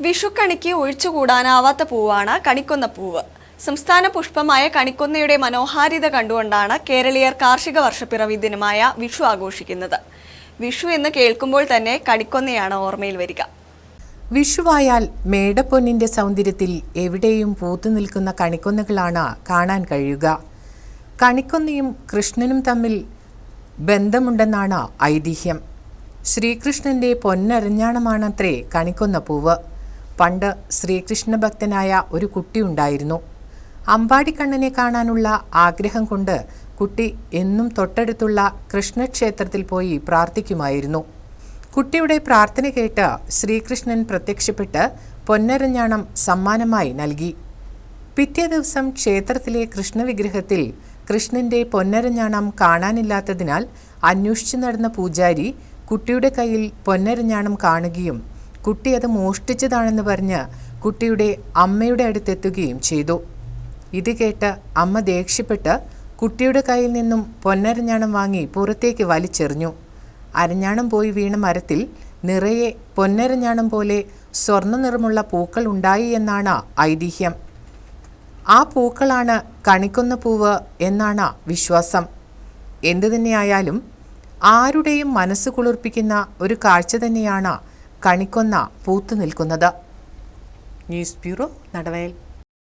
വിഷുക്കണിക്ക് ഒഴിച്ചുകൂടാനാവാത്ത പൂവാണ് കണിക്കൊന്ന പൂവ്. സംസ്ഥാന പുഷ്പമായ കണിക്കൊന്നയുടെ മനോഹാരിത കണ്ടുകൊണ്ടാണ് കേരളീയർ കാർഷിക വർഷപ്പിറവി ദിനമായ വിഷു ആഘോഷിക്കുന്നത്. വിഷു എന്ന് കേൾക്കുമ്പോൾ തന്നെ കണിക്കൊന്നയാണ് ഓർമ്മയിൽ വരിക. വിഷുവായാൽ മേടപ്പൊന്നിന്റെ സൗന്ദര്യത്തിൽ എവിടെയും പൂത്തു നിൽക്കുന്ന കണിക്കൊന്നകളാണ് കാണാൻ കഴിയുക. കണിക്കൊന്നയും കൃഷ്ണനും തമ്മിൽ ബന്ധമുണ്ടെന്നാണ് ഐതിഹ്യം. ശ്രീകൃഷ്ണന്റെ പൊന്നരഞ്ഞാണമാണത്രേ കണിക്കൊന്ന പൂവ്. പണ്ട് ശ്രീകൃഷ്ണ ഭക്തനായ ഒരു കുട്ടി കുട്ടിയുണ്ടായിരുന്നു അമ്പാടിക്കണ്ണനെ കാണാനുള്ള ആഗ്രഹം കൊണ്ട് കുട്ടി എന്നും തൊട്ടടുത്തുള്ള കൃഷ്ണക്ഷേത്രത്തിൽ പോയി പ്രാർത്ഥിക്കുമായിരുന്നു. കുട്ടിയുടെ പ്രാർത്ഥന കേട്ട് ശ്രീകൃഷ്ണൻ പ്രത്യക്ഷപ്പെട്ട് പൊന്നരഞ്ഞാണം സമ്മാനമായി നൽകി. പിറ്റേ ദിവസം ക്ഷേത്രത്തിലെ കൃഷ്ണവിഗ്രഹത്തിൽ കൃഷ്ണന്റെ പൊന്നരഞ്ഞാണം കാണാനില്ലാത്തതിനാൽ അന്വേഷിച്ചു നടന്ന പൂജാരി കുട്ടിയുടെ കയ്യിൽ പൊന്നരഞ്ഞാണം കാണുകയും കുട്ടി അത് മോഷ്ടിച്ചതാണെന്ന് പറഞ്ഞ് കുട്ടിയുടെ അമ്മയുടെ അടുത്തെത്തുകയും ചെയ്തു. ഇത് കേട്ട് അമ്മ ദേഷ്യപ്പെട്ട് കുട്ടിയുടെ കയ്യിൽ നിന്നും പൊന്നരഞ്ഞാണം വാങ്ങി പുറത്തേക്ക് വലിച്ചെറിഞ്ഞു. അരഞ്ഞാണം പോയി വീണ മരത്തിൽ നിറയെ പൊന്നരഞ്ഞാണം പോലെ സ്വർണ നിറമുള്ള പൂക്കൾ ഉണ്ടായി എന്നാണ് ഐതിഹ്യം. ആ പൂക്കളാണ് കണിക്കുന്ന പൂവ് എന്നാണ് വിശ്വാസം. എന്തു തന്നെയായാലും ആരുടെയും മനസ്സ് കുളിർപ്പിക്കുന്ന ഒരു കാഴ്ച തന്നെയാണ് കണിക്കൊന്ന പൂത്തു നിൽക്കുന്നത്. News bureau Nadavayal.